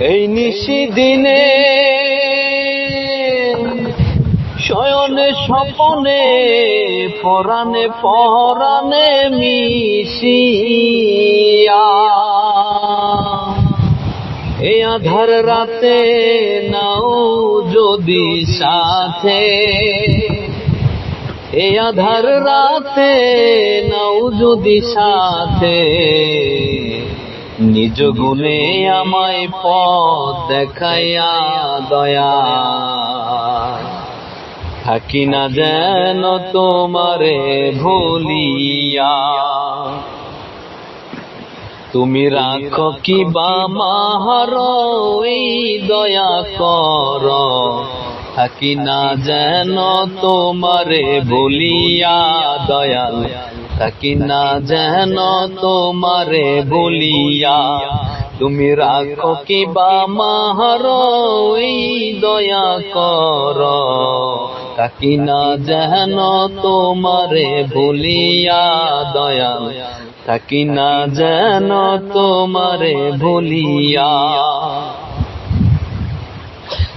এই নিশি দিনে শয়নে স্বপনে পরাণে পরাণে মিশিয়া। এ আধার রাতে নাও যদি সাথে। এ আধার রাতে নাও যদি সাথে। নিজ গুণে আমায় পথ দেখাইয়া দয়া। থাকি না যেন তোমারে ভুলিয়া। তুমি রাখো কি বা মাহার দয়া কর। থাকি না যেন তোমারে ভুলিয়া, দয়াল। থাকি না যেন তোমারে ভুলিয়া। তুমি রাখো কি বা মাহার দয়া কর। থাকি না যেন তোমারে ভুলিয়া দয়াল থাকি না যেন তোমারে ভুলিয়া।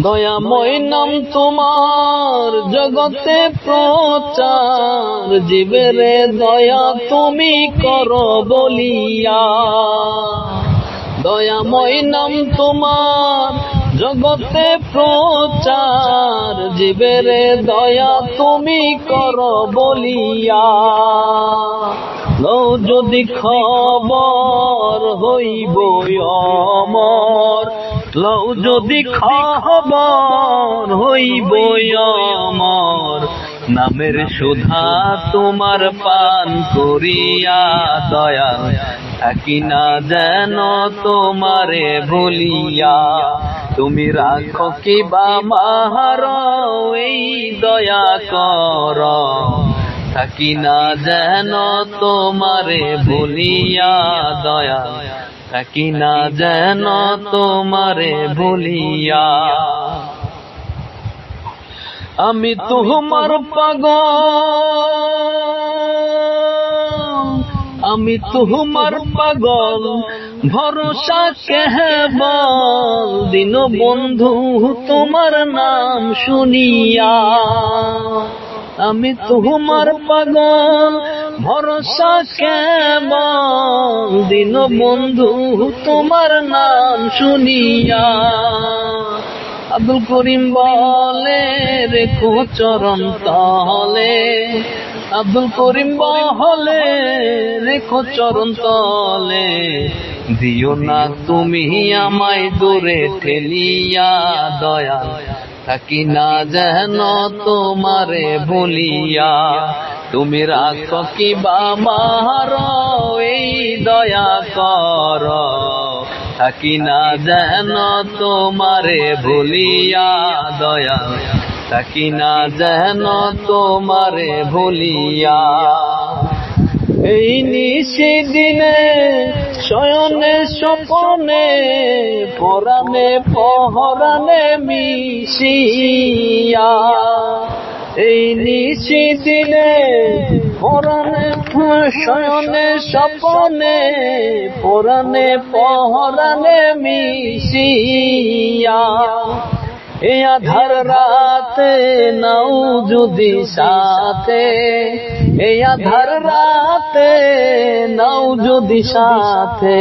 দয়াময় নাম তোমার জগতে প্রচার, জীবেরে দয়া তুমি কর বলিয়া। দয়াময় নাম তোমার জগতে প্রচার, জীবেরে দয়া তুমি কর বলিয়া। লও যদি খবর হইব অমর লও যদি খবর হইব অমর নামের সুধা তোমার পান করিয়া দয়া থাকি না যেন তোমারে ভুলিয়া। তুমি রাখো কি বা মাহার এই দয়া কর। থাকি না যেন তোমারে ভুলিয়া দয়া থাকি না যেন তোমারে ভুলিয়া। আমি তোমার পাগল। আমি তোমার পাগল। ভরসা কেবল দিন বন্ধু, তোমার নাম শুনিয়া। আমি তোমার পাগল, ভরসা কেবল দিন বন্ধু তোমার নাম শুনিয়া। আব্দুল করিম বলে, রেখো চরণ তলে। আব্দুল করিম বলে, রেখো চরণ তলে। দিও না তুমি আমায় দূরে ঠেলিয়া দয়া থাকি না যেন তোমারে ভুলিয়া। তুমি রাখো কি বা মার এই দয়া কর। থাকি না যেন তোমারে ভুলিয়া, দয়া। থাকি না যেন তোমারে ভুলিয়া। এই নিশি দিনে শয়নে স্বপনে পরাণে পহরানে মিশিয়া। এই নিশি দিনে পরাণে শয়নে স্বপনে পরাণে পহরানে মিশিয়া। এ আধার রাতে নাও যদি সাথে। এ আধার রাতে নাও যদি সাথে।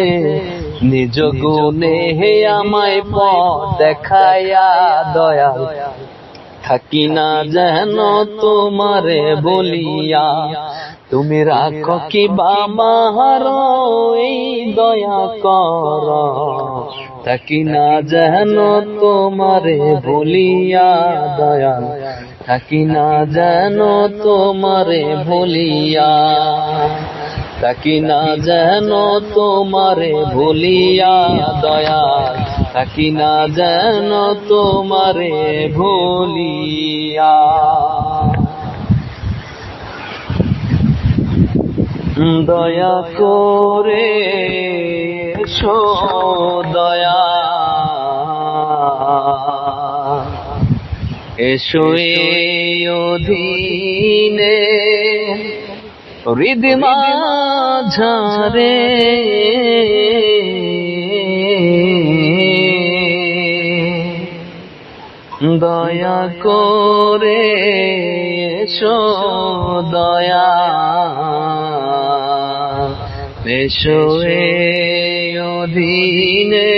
নিজ গুণে হে আমায় পথ দেখায়া দয়াল। থাকি না যেন তোমারে বলিয়া। তুমি রাখো কি বামার এই দয়া কর। থাকি না যেন তোমারে বলিয়া দয়া থাকি না যেন তোমারে ভুলিয়া থাকি না যেন তোমারে ভুলিয়া দয়া থাকি না যেন তোমারে ভুলিয়া। দয়া করে সো দয়া। এসো অধীনে হৃদমা ঝারে দয়া করে এসো দয়া। এসো অধীনে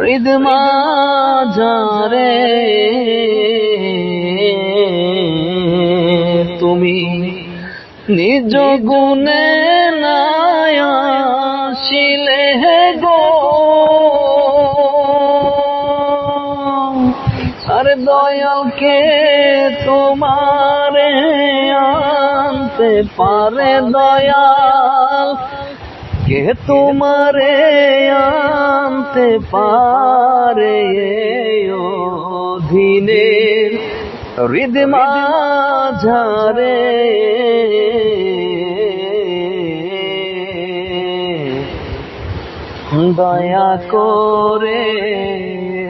হৃদমা যারে তুমি নিজ গুণে নায়াসিলে গো। দয়ালকে তোমারে আনতে পারে দয়াল। কে তোমারে আনতে পারে অধীনে? হৃদমা ঝারে দয়া করে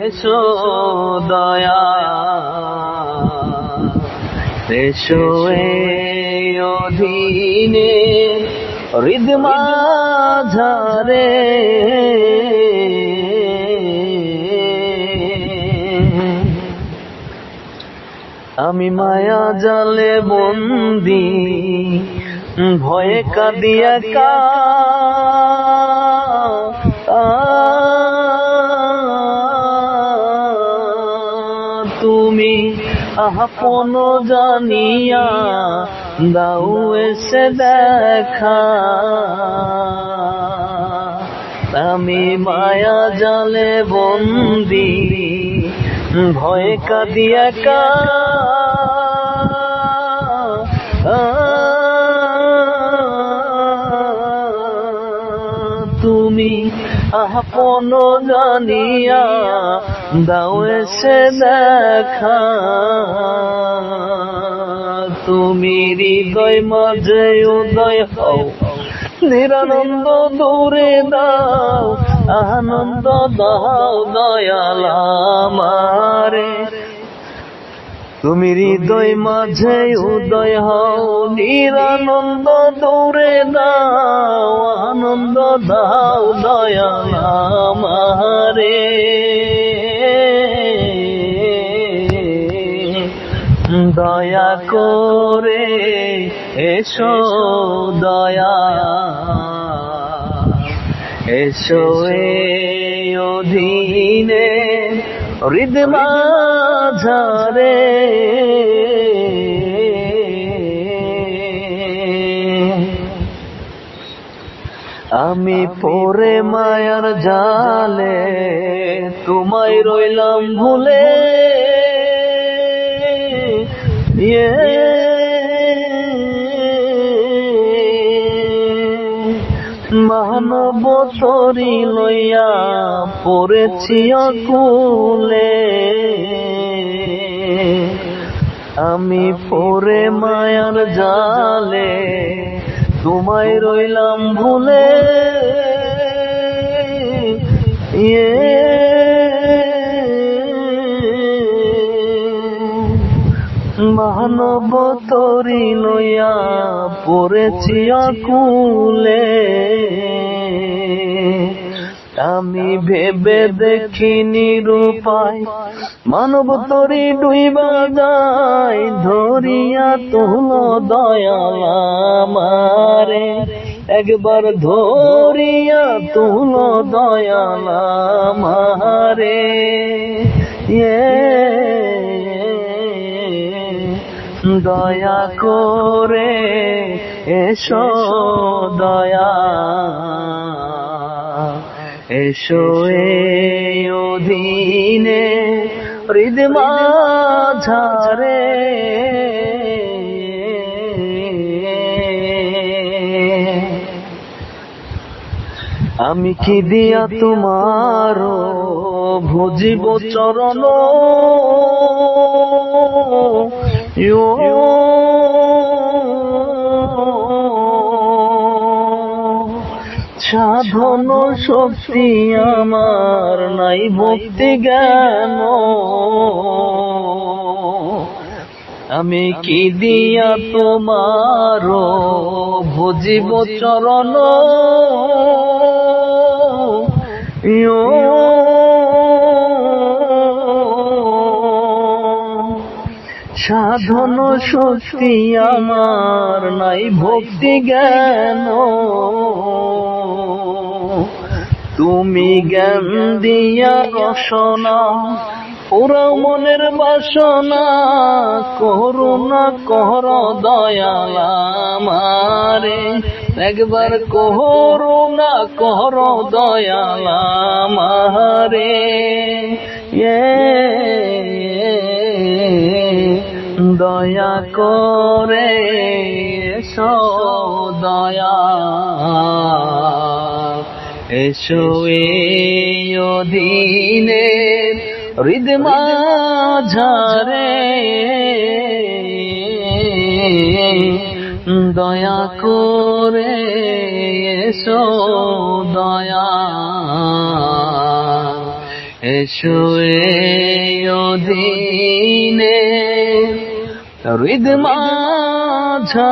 এসো, দয়া। এসো অধীনে হৃদমা ঝারে আমি মায়া জালে বন্দি, ভয়ে কাঁদিয়া কা আপন জানিয়া দাও এসে দেখা। আমি মায়া জালে বন্দি, ভয়ে কাঁদিয়া কা তুমি আপন জানিয়া দাও এসে দেখা তুমি হৃদয় মাঝে উদয় হও। নিরানন্দ দূরে দাও। আনন্দ দাও, দয়াল আমারে। তুমি হৃদয় মাঝে উদয় হও। নিরানন্দ দূরে দাও। আনন্দ দাও, দয়াল আমারে। দয়া করে এসো, দয়া। এসো অধীনে হৃদমা ঝারে আমি পরে মায়ার জালে তোমায় রইলাম ভুলে। মানব তরি লইয়া পড়েছি অকুলে। আমি পরে মায়ার জালে তোমায় রইলাম ভুলে। ইয়ে মানব তরি লইয়া পড়েছি অকুলে আমি ভেবে দেখিনি রূপায় মানব তরি ডুইবা যায়, ধরিয়া তুল দয়াল আমারে। একবার ধরিয়া তুল দয়াল আমারে। ইয়ে দয়া করে এসো দয়া। এসো অধীনে হৃদমা ঝারে আমি কি দিয়া তোমার ভুজিব চরণ? সাধন শক্তি আমার নাই ভক্তি জ্ঞান। আমি কি দিয়া তোমার ভুজিব চরণ? ইয়ো সাধন শক্তি আমার নাই, ভক্তি জ্ঞান। তুমি জ্ঞান দিয়া রসনা পুরা মনের বাসনা, করুণা কর দয়াল আমারে। একবার করুণা কর দয়াল আমারে। দয়া করে এসো, দয়া। এসো এই হৃদমা হৃদ মাঝারে দয়া করে এসো, দয়া। এসো অধীনে হৃদ মাঝারে